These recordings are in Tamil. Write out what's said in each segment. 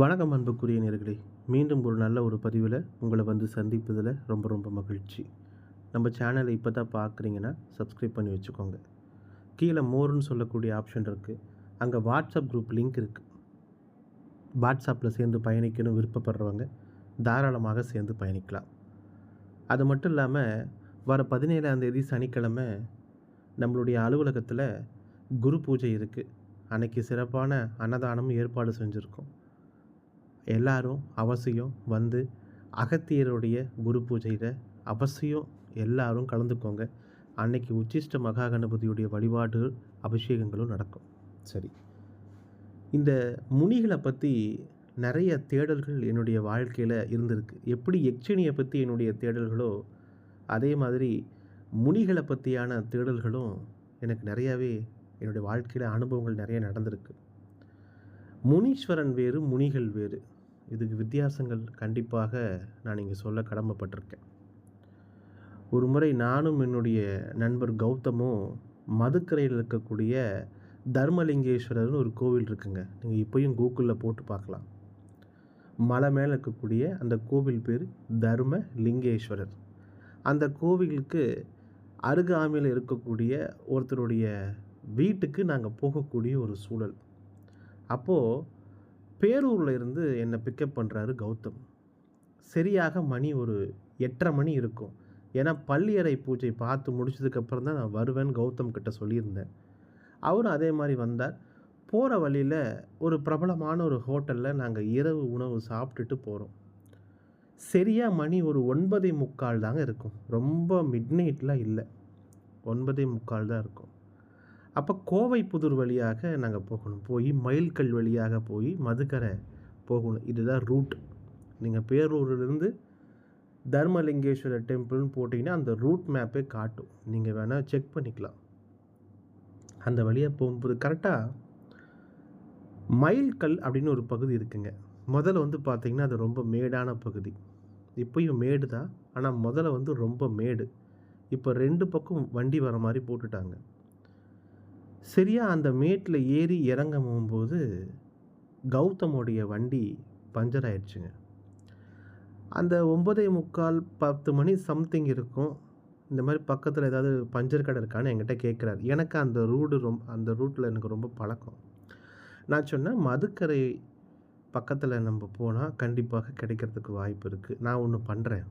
வணக்கம் அன்புக்குரிய நேர்களே. மீண்டும் ஒரு நல்ல ஒரு பதிவில் உங்களை வந்து சந்திப்பதில் ரொம்ப ரொம்ப மகிழ்ச்சி. நம்ம சேனலை இப்போ தான் பார்க்குறீங்கன்னா சப்ஸ்கிரைப் பண்ணி வச்சுக்கோங்க. கீழே மோர்னு சொல்லக்கூடிய ஆப்ஷன் இருக்குது அங்கே வாட்ஸ்அப் குரூப் லிங்க் இருக்குது வாட்ஸ்அப்பில் சேர்ந்து பயணிக்கணும் விருப்பப்படுறவங்க தாராளமாக சேர்ந்து பயணிக்கலாம். அது மட்டும் இல்லாமல் வர பதினேழாந்தேதி சனிக்கிழமை நம்மளுடைய அலுவலகத்தில் குரு பூஜை இருக்குது அன்னைக்கு சிறப்பான அன்னதானமும் ஏற்பாடு செஞ்சுருக்கோம். எல்லாரும் அவசியம் வந்து அகத்தியருடைய குரு பூஜையில் அவசியம் எல்லாரும் கலந்துக்கோங்க. அன்னைக்கு உச்சிஷ்ட மகா கணபதியுடைய வழிபாடு அபிஷேகங்களும் நடக்கும். சரி. இந்த முனிகளை பற்றி நிறைய தேடல்கள் என்னுடைய வாழ்க்கையில் இருந்திருக்கு. எப்படி யக்ஷினியை பற்றி என்னுடைய தேடல்களோ அதே மாதிரி முனிகளை பற்றியான தேடல்களும் எனக்கு நிறையாவே என்னுடைய வாழ்க்கையில் அனுபவங்கள் நிறைய நடந்திருக்கு. முனீஸ்வரன் வேறு முனிகள் வேறு. இதுக்கு வித்தியாசங்கள் கண்டிப்பாக நான் இங்கே சொல்ல கடமைப்பட்டிருக்கேன். ஒரு முறை நானும் என்னுடைய நண்பர் கௌதமும் மதுக்கரையில் இருக்கக்கூடிய தர்மலிங்கேஸ்வரர்னு ஒரு கோவில் இருக்குங்க. நீங்கள் இப்போயும் கூகுளில் போட்டு பார்க்கலாம். மலை மேலே இருக்கக்கூடிய அந்த கோவில் பேர் தர்ம லிங்கேஸ்வரர் அந்த கோவிலுக்கு அருகாமையில் இருக்கக்கூடிய ஒருத்தருடைய வீட்டுக்கு நாங்கள் போகக்கூடிய ஒரு சூழல். அப்போது பேரூரில் இருந்து என்னை பிக்கப் பண்ணுறாரு கௌதம். சரியாக மணி ஒரு எட்டரை மணி இருக்கும். ஏன்னா பள்ளியறை பூஜை பார்த்து முடிச்சதுக்கப்புறம் தான் நான் வருவேன் கௌதம் கிட்ட சொல்லியிருந்தேன். அவரும் அதே மாதிரி வந்தார். போகிற வழியில் ஒரு பிரபலமான ஒரு ஹோட்டலில் நாங்கள் இரவு உணவு சாப்பிட்டுட்டு போகிறோம் சரியாக மணி ஒரு ஒன்பதே முக்கால் தாங்க இருக்கும். ரொம்ப மிட் நைட்லாம் இல்லை. ஒன்பதே முக்கால் தான் இருக்கும். அப்போ கோவை புதூர் வழியாக நாங்கள் போகணும். போய் மயில்கல் வழியாக போய் மதுக்கரை போகணும். இதுதான் ரூட் நீங்கள் பேரூர்லேருந்து தர்மலிங்கேஸ்வரர் டெம்பிள்னு போட்டிங்கன்னா அந்த ரூட் மேப்பே காட்டும். நீங்கள் வேணால் செக் பண்ணிக்கலாம். அந்த வழியாக போகும்போது கரெக்டாக மயில்கல் அப்படின்னு ஒரு பகுதி இருக்குங்க. முதல்ல வந்து பார்த்திங்கன்னா அது ரொம்ப மேடான பகுதி. இப்போயும் மேடு தான் ஆனால் முதல்ல வந்து ரொம்ப மேடு. இப்போ ரெண்டு பக்கம் வண்டி வர மாதிரி போட்டுட்டாங்க. சரியாக அந்த மேட்டில் ஏறி இறங்கும் போது கௌதமுடைய வண்டி பஞ்சர் ஆயிடுச்சுங்க அந்த ஒம்பதே முக்கால் பத்து மணி சம்திங் இருக்கும். இந்த மாதிரி பக்கத்தில் ஏதாவது பஞ்சர் கடை இருக்கான்னு என்கிட்ட கேட்குறாரு எனக்கு அந்த ரூடு ரொம்ப அந்த ரூட்டில் எனக்கு ரொம்ப பழக்கம். நான் சொன்னேன் மதுக்கரை பக்கத்தில் நம்ம போனால் கண்டிப்பாக கிடைக்கிறதுக்கு வாய்ப்பு இருக்குது நான் ஒன்று பண்ணுறேன்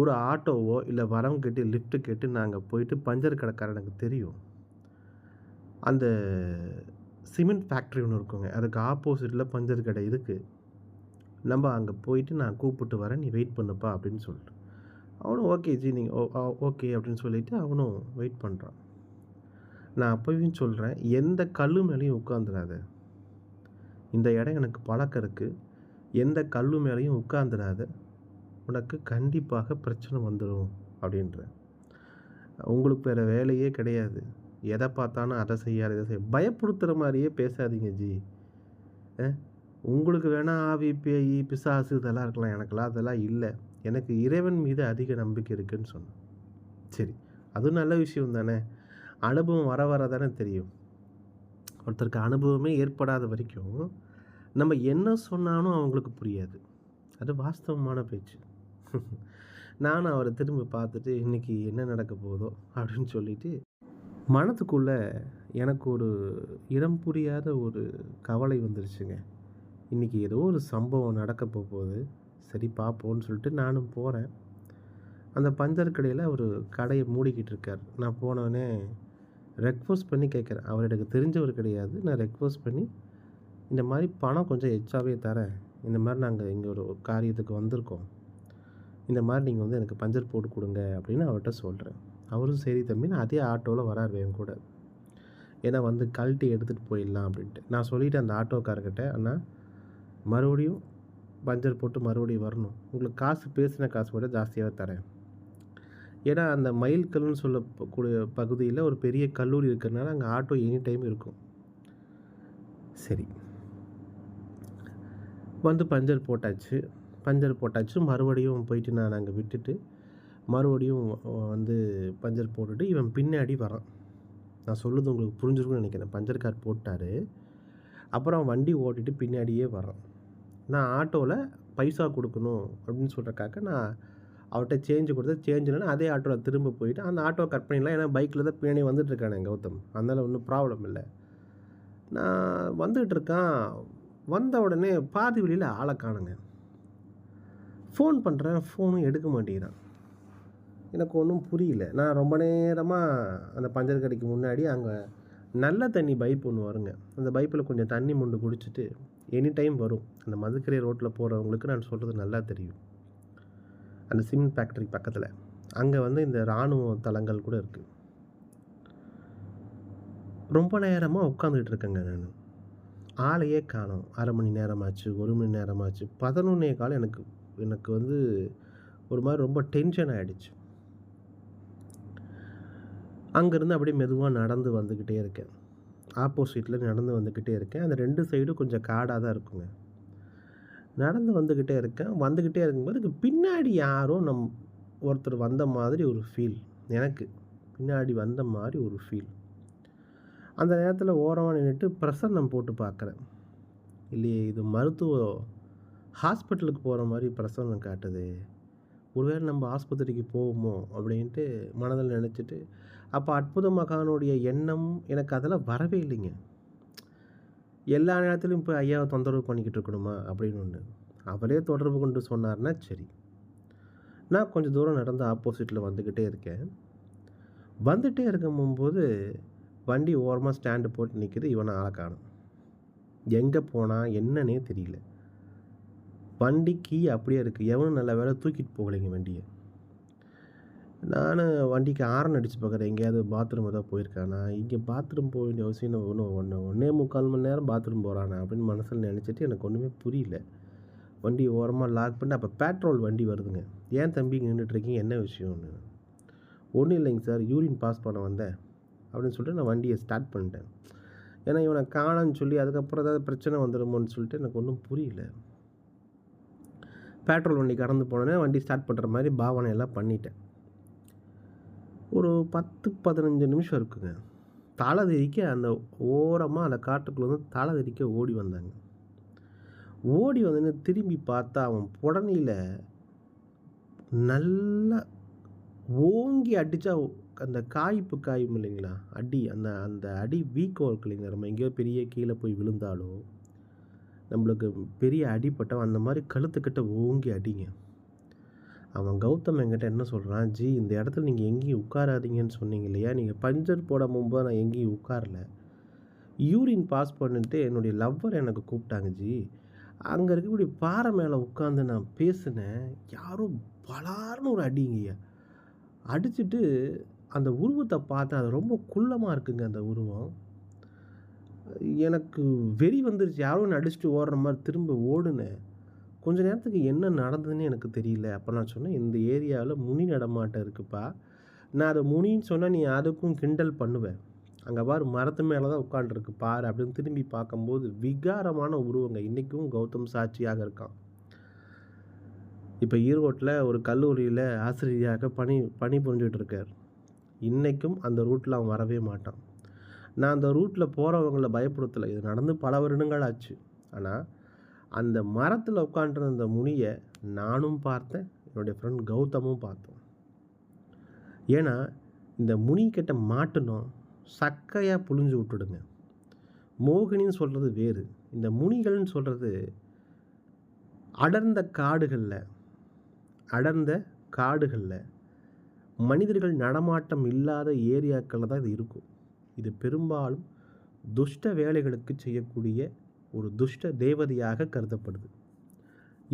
ஒரு ஆட்டோவோ இல்லை வரம் கேட்டு லிஃப்ட்டு கேட்டு நாங்கள் போயிட்டு பஞ்சர் கடைக்காரன் எனக்கு தெரியும். அந்த சிமெண்ட் ஃபேக்ட்ரி ஒன்று இருக்குங்க. அதுக்கு ஆப்போசிட்டில் பஞ்சர் கடை இருக்குது நம்ம அங்கே போயிட்டு நான் கூப்பிட்டு வரேன். நீ வெயிட் பண்ணுப்பா அப்படின்னு சொல்லிட்டு. அவனும் ஓகே ஜி நீங்கள் ஓகே அப்படின்னு சொல்லிவிட்டு அவனும் வெயிட் பண்ணுறான் நான் அப்போயும் சொல்கிறேன் எந்த கல் மேலேயும் உட்காந்துடாத இந்த இடம் எனக்கு பழக்கம் இருக்குது எந்த கல் மேலேயும் உட்காந்துடாத உனக்கு கண்டிப்பாக பிரச்சனை வந்துடும் அப்படின்றேன். உங்களுக்கு வேறு வேலையே கிடையாது. எதை பார்த்தாலும் அதை செய்யாத இதை செய்ய பயப்படுத்துகிற மாதிரியே பேசாதீங்க ஜி. உங்களுக்கு வேணால் ஆவி பேய் பிசாசு இதெல்லாம் இருக்கலாம் எனக்கெல்லாம் அதெல்லாம் இல்லை. எனக்கு இறைவன் மீது அதிக நம்பிக்கை இருக்குன்னு சொன்னேன். சரி அதுவும் நல்ல விஷயம் தானே? அனுபவம் வர வர தானே தெரியும். ஒருத்தருக்கு அனுபவமே ஏற்படாத வரைக்கும் நம்ம என்ன சொன்னாலும் அவங்களுக்கு புரியாது. அது வாஸ்தவமான பேச்சு. நானும் அவரை திரும்பி பார்த்துட்டு இன்றைக்கி என்ன நடக்க போதோ அப்படின்னு சொல்லிவிட்டு மனத்துக்குள்ளே எனக்கு ஒரு இடம் புரியாத ஒரு கவலை வந்துருச்சுங்க. இன்றைக்கி ஏதோ ஒரு சம்பவம் நடக்க போகுது. சரி பார்ப்போன்னு சொல்லிட்டு நானும் போகிறேன் அந்த பஞ்சர் கடையில் ஒரு கடையை மூடிக்கிட்டு இருக்கார். நான் போனோடனே ரெக்வஸ்ட் பண்ணி கேட்குறேன். அவர் எனக்கு தெரிஞ்சவர் கிடையாது. நான் ரெக்வஸ்ட் பண்ணி இந்த மாதிரி பணம் கொஞ்சம் எச்சாவே தரேன். இந்த மாதிரி நாங்கள் இங்கே ஒரு காரியத்துக்கு வந்திருக்கோம். இந்த மாதிரி நீங்கள் வந்து எனக்கு பஞ்சர் போட்டு கொடுங்க அப்படின்னு அவர்கிட்ட சொல்கிறேன் அவரும் சரி தம்பின்னு அதே ஆட்டோவில் வராரு என் கூட. ஏன்னா வந்து கழட்டி எடுத்துகிட்டு போயிடலாம் அப்படின்ட்டு. நான் சொல்லிவிட்டேன் அந்த ஆட்டோக்காரர்கிட்ட அண்ணா மறுபடியும் பஞ்சர் போட்டு மறுபடியும் வரணும். உங்களுக்கு காசு பேசின காசு விட ஜாஸ்தியாக தரேன். ஏன்னா அந்த மயில் மயில்கல்னு சொல்லக்கூடிய பகுதியில் ஒரு பெரிய கல்லூரி இருக்கிறதுனால அங்கே ஆட்டோ எனி டைம் இருக்கும். சரி. வந்து பஞ்சர் போட்டாச்சு. பஞ்சர் போட்டாச்சு. மறுபடியும் போயிட்டு நான் அங்கே விட்டுட்டு மறுபடியும் வந்து பஞ்சர் போட்டுட்டு இவன் பின்னாடி வரான். நான் சொல்லுது உங்களுக்கு புரிஞ்சிருக்கும்னு நினைக்கிறேன். பஞ்சர் கார் போட்டார். அப்புறம் வண்டி ஓட்டிட்டு பின்னாடியே வரான். நான் ஆட்டோவில் பைசா கொடுக்கணும் அப்படின்னு சொல்கிறக்காக நான் அவர்கிட்ட சேஞ்சு கொடுத்து சேஞ்ச் இல்லைன்னா அதே ஆட்டோவில் திரும்ப போயிட்டு அந்த ஆட்டோவை கட் பண்ணிடலாம். ஏன்னா பைக்கில் தான் பின்னாடி வந்துட்டு இருக்கானே கௌதம். அதனால் ஒன்றும் ப்ராப்ளம் இல்லை. நான் வந்துகிட்டு இருக்கான். வந்த உடனே பாதி வழியில் ஆளை காணுங்க. ஃபோன் பண்ணுறேன் ஃபோனும் எடுக்க மாட்டேங்கிறான். எனக்கு ஒன்றும் புரியல. நான் ரொம்ப நேரமாக அந்த பஞ்சர் கடைக்கு முன்னாடி அங்கே நல்ல தண்ணி பைப் ஒன்று வருங்க. அந்த பைப்பில் கொஞ்சம் தண்ணி முண்டு குடிச்சிட்டு எனி டைம் வரும். அந்த மதுக்கரை ரோட்டில் போகிறவங்களுக்கு நான் சொல்கிறது நல்லா தெரியும். அந்த சிமெண்ட் ஃபேக்ட்ரி பக்கத்தில். அங்கே வந்து இந்த இராணுவ தளங்கள் கூட இருக்குது ரொம்ப நேரமாக உட்காந்துக்கிட்டு இருக்கேங்க நான். ஆளையே காணும். அரை மணி நேரமாச்சு ஒரு மணி நேரமாச்சு. பதினொன்னே காலம் எனக்கு எனக்கு வந்து ஒரு மாதிரி ரொம்ப டென்ஷன் ஆகிடுச்சு அங்கேருந்து அப்படியே மெதுவாக நடந்து வந்துக்கிட்டே இருக்கேன். ஆப்போசிட்டில் நடந்து வந்துக்கிட்டே இருக்கேன். அந்த ரெண்டு சைடும் கொஞ்சம் காடாக தான் இருக்குங்க. நடந்து வந்துக்கிட்டே இருக்கேன். வந்துக்கிட்டே இருக்கும்போது இதுக்கு பின்னாடி யாரோ நம் ஒருத்தர் வந்த மாதிரி ஒரு ஃபீல் எனக்கு பின்னாடி வந்த மாதிரி ஒரு ஃபீல் அந்த நேரத்தில் ஓரமாக நின்றுட்டு பிரசன்னம் போட்டு பார்க்குறேன் இல்லையே இது மருத்துவ ஹாஸ்பிட்டலுக்கு போகிற மாதிரி பிரசன்னம் காட்டுது. ஒருவேளை நம்ம ஆஸ்பத்திரிக்கு போவோமோ அப்படின்ட்டு மனதில் நினச்சிட்டு அப்போ அற்புத மகானுடைய எண்ணம் எனக்கு அதெல்லாம் வரவே இல்லைங்க. எல்லா நேரத்துலையும் இப்போ ஐயாவை தொந்தரவு பண்ணிக்கிட்டு இருக்கணுமா அப்படின்னு ஒன்று அவரே தொடர்பு கொண்டு சொன்னார்னா சரி. நான் கொஞ்சம் தூரம் நடந்து ஆப்போசிட்டில் வந்துக்கிட்டே இருக்கேன். வந்துகிட்டே இருக்கும்போது வண்டி ஓரமாக ஸ்டாண்டு போட்டு நிற்கிது இவனை ஆளை காணும். எங்கே போனால் என்னன்னே தெரியல. வண்டி கீ அப்படியே இருக்குது எவனும் நல்ல வேலை தூக்கிட்டு போகலைங்க வண்டியை. நான் வண்டிக்கு ஆரன் அடித்து பார்க்குறேன் எங்கேயாவது பாத்ரூம் ஏதாவது போயிருக்கானா இங்கே பாத்ரூம் போக வேண்டிய அவசியம் ஒன்றும் ஒன்று ஒன்றே முக்கால் மணி நேரம் பாத்ரூம் போகிறானா அப்படின்னு மனசில் நினச்சிட்டு எனக்கு ஒன்றுமே புரியல. வண்டி ஓரமாக லாக் பண்ணி அப்போ பேட்ரோல் வண்டி வருதுங்க. ஏன் தம்பி நின்றுட்டுருக்கீங்க என்ன விஷயம்னு. ஒன்றும் இல்லைங்க சார். யூரின் பாஸ் பண்ண வந்தேன் அப்படின்னு சொல்லிட்டு நான் வண்டியை ஸ்டார்ட் பண்ணிட்டேன். ஏன்னா இவனை காணான்னு சொல்லி அதுக்கப்புறம் ஏதாவது பிரச்சனை வந்துடுமோன்னு சொல்லிட்டு எனக்கு ஒன்றும் புரியல. பேட்ரோல் வண்டி கடந்து போனோன்னே வண்டி ஸ்டார்ட் பண்ணுற மாதிரி பாவனையெல்லாம் பண்ணிட்டேன். ஒரு பத்து பதினஞ்சு நிமிஷம் இருக்குங்க. தலை திரிக்க அந்த ஓரமாக அந்த காட்டுக்குள்ளே வந்து தலை திரிக்க ஓடி வந்தாங்க. ஓடி வந்து திரும்பி பார்த்தா அவன் புடனையில் நல்லா ஓங்கி அடித்தா அந்த காய்ப்பு காயும் இல்லைங்களா? அடி அந்த அந்த அடி வீக்கம் இருக்கு இல்லைங்களா? நம்ம எங்கேயோ பெரிய கீழே போய் விழுந்தாலோ. நம்மளுக்கு பெரிய அடிப்பட்டவன் அந்த மாதிரி கழுத்துக்கிட்ட ஓங்கி அடிங்க. அவன் கௌதம் என்கிட்ட என்ன சொல்கிறான் ஜி இந்த இடத்துல நீங்கள் எங்கேயும் உட்காராதீங்கன்னு சொன்னீங்க இல்லையா? நீங்கள் பஞ்சர் போட போது நான் எங்கேயும் உட்காரல. யூரின் பாஸ் பண்ணிட்டு என்னுடைய லவ்வர் எனக்கு கூப்பிட்டாங்க ஜி. அங்கே இருக்கக்கூடிய பாறை மேலே உட்காந்து நான் பேசினேன். யாரும் பலார்னு ஒரு அடிங்கய்யா அடிச்சுட்டு அந்த உருவத்தை பார்த்தேன். அது ரொம்ப குள்ளமாக இருக்குங்க அந்த உருவம். எனக்கு வெறி வந்துருச்சு. யாரோ நான் அடிச்சுட்டு ஓடுற மாதிரி திரும்ப ஓடுனேன் கொஞ்ச நேரத்துக்கு என்ன நடந்ததுன்னு எனக்கு தெரியல. அப்போ நான் சொன்னேன் இந்த ஏரியாவில் முனி நடமாட்டம் இருக்குப்பா. நான் அதை முனின்னு சொன்னால் நீ அதுக்கும் கிண்டல் பண்ணுவேன் அங்கே பாரு மரத்து மேலே தான் உட்காண்டிருக்கு பாரு அப்படின்னு திரும்பி பார்க்கும்போது விகாரமான உருவங்க. இன்றைக்கும் கௌதம் சாட்சியாக இருக்கான். இப்போ ஈரோட்டில் ஒரு கல்லூரியில் ஆசிரியராக பணி பணி புரிஞ்சுட்டு இருக்கார். இன்றைக்கும் அந்த ரூட்டில் அவன் வரவே மாட்டான். நான் அந்த ரூட்டில் போகிறவங்கள பயப்படுத்தலை. இது நடந்து பல வருடங்கள் ஆச்சு. ஆனால் அந்த மரத்தில் உட்காண்டிருந்த முனியை நானும் பார்த்தேன். என்னுடைய ஃப்ரெண்ட் கௌதமும் பார்த்தோம். ஏன்னா இந்த முனி கிட்ட மாட்டணும் சக்கையாக புழிஞ்சு விட்டுடுங்க. மோகினின்னு சொல்கிறது வேறு. இந்த முனிகள்னு சொல்கிறது அடர்ந்த காடுகளில் அடர்ந்த காடுகளில் மனிதர்கள் நடமாட்டம் இல்லாத ஏரியாக்களில் தான் இது இருக்கும். இது பெரும்பாலும் துஷ்ட வேலைகளுக்கு செய்யக்கூடிய ஒரு துஷ்ட தேவதையாக கருதப்படுது.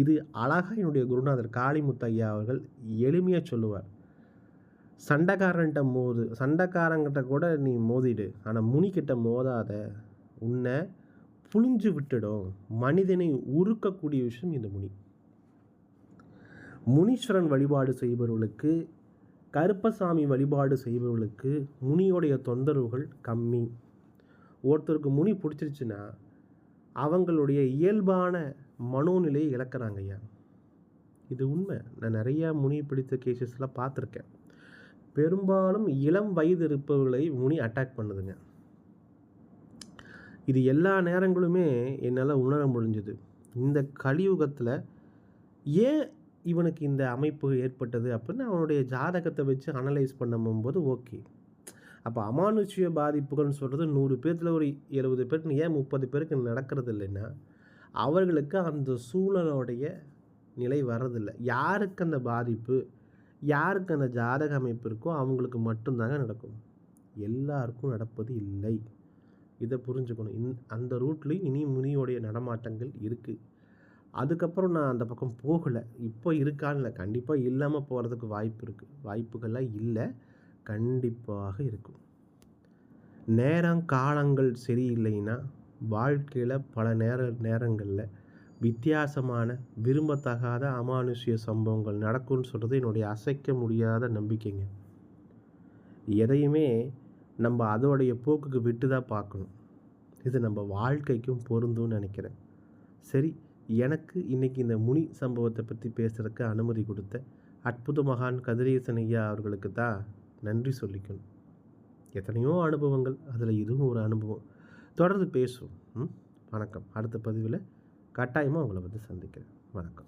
இது அழகாக என்னுடைய குருநாதர் காளிமுத்து ஐயா அவர்கள் எளிமையாக சொல்லுவார். சண்டைக்காரன்கிட்ட மோது சண்டைக்காரங்கிட்ட கூட நீ மோதிடு ஆனால் முனிக்கிட்ட மோதாத உன்னை புழிஞ்சு விட்டுடும் மனிதனை உருக்கக்கூடிய விஷயம் இந்த முனி. முனீஸ்வரன் வழிபாடு செய்பவர்களுக்கு கருப்பசாமி வழிபாடு செய்பவர்களுக்கு முனியோடைய தொந்தரவுகள் கம்மி. ஒருத்தருக்கு முனி பிடிச்சிருச்சுன்னா அவங்களுடைய இயல்பான மனோநிலையை இழக்கிறாங்க ஐயா. இது உண்மை. நான் நிறையா முனி பிடித்த கேசஸ்லாம் பார்த்துருக்கேன். பெரும்பாலும் இளம் வயது இருப்பவர்களை முனி அட்டாக் பண்ணுதுங்க. இது எல்லா நேரங்களுமே என்னால் உணர முடிஞ்சது. இந்த கலியுகத்தில் ஏன் இவனுக்கு இந்த அமைப்பு ஏற்பட்டது அப்படின்னு அவனுடைய ஜாதகத்தை வச்சு அனலைஸ் பண்ணும்போது ஓகே அப்போ அமானுஷ்ய பாதிப்புகள்னு சொல்கிறது நூறு பேர்த்தில் ஒரு எழுபது பேருக்கு ஏன் முப்பது பேருக்கு நடக்கிறது இல்லைன்னா அவர்களுக்கு அந்த சூழலோடைய நிலை வர்றதில்லை. யாருக்கு அந்த பாதிப்பு யாருக்கு அந்த ஜாதக அமைப்பு இருக்கோ அவங்களுக்கு மட்டும்தாங்க நடக்கும். எல்லாருக்கும் நடப்பது இல்லை. இதை புரிஞ்சுக்கணும். இந் அந்த ரூட்லேயும் இனி முனியோடைய நடமாட்டங்கள் இருக்குது அதுக்கப்புறம் நான் அந்த பக்கம் போகலை. இப்போ இருக்கான்னு இல்லை. கண்டிப்பாக இல்லாமல் போகிறதுக்கு வாய்ப்பு இருக்குது வாய்ப்புகள்லாம் இல்லை. கண்டிப்பாக இருக்கும். நேரம் காலங்கள் சரியில்லைன்னா வாழ்க்கையில் பல நேர நேரங்களில் வித்தியாசமான விரும்பத்தகாத அமானுஷ்ய சம்பவங்கள் நடக்கும்னு சொல்கிறது என்னுடைய அசைக்க முடியாத நம்பிக்கைங்க. எதையுமே நம்ம அதோடைய போக்குக்கு விட்டு தான் பார்க்கணும். இது நம்ம வாழ்க்கைக்கும் பொருந்தும்னு நினைக்கிறேன். சரி எனக்கு இன்றைக்கி இந்த முனி சம்பவத்தை பற்றி பேசுகிறதுக்கு அனுமதி கொடுத்த அற்புத மகான் கதிரேசன் ஐயா அவர்களுக்கு தான் நன்றி சொல்லிக்கணும். எத்தனையோ அனுபவங்கள் அதில் இதுவும் ஒரு அனுபவம். தொடர்ந்து பேசுவோம். ம்? வணக்கம். அடுத்த பதிவில் கட்டாயமாக உங்களை வந்து சந்திக்கிறேன். வணக்கம்.